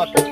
much.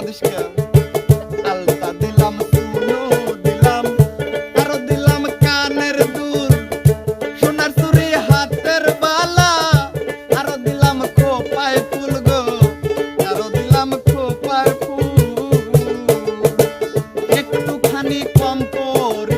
কাঁদিস কেন? দিলাম চুনো দিলাম, আরও দিলাম কানের দুল। সোনার চুরি হাতের বালা, আরও দিলাম খোপায় ফুল গো, আরও দিলাম খোপায় ফুল। একটুখানি কম করে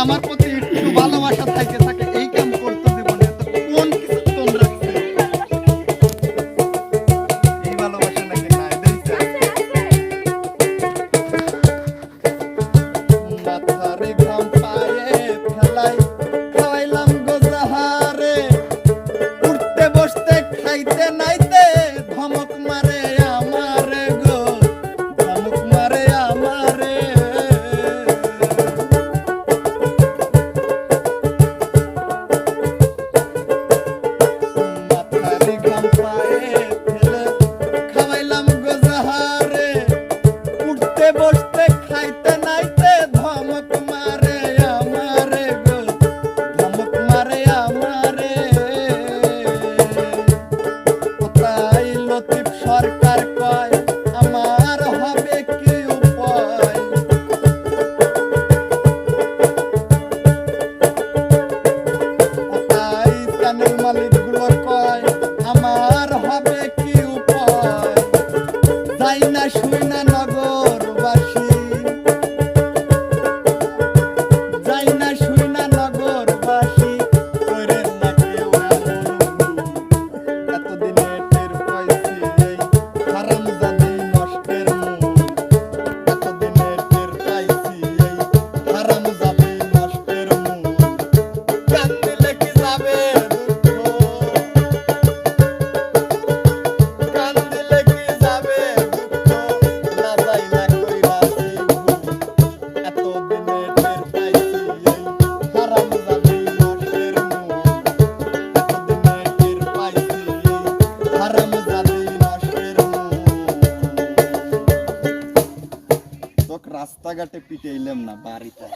আমার রাস্তাঘাটে পিটাইলাম না বাড়িতে।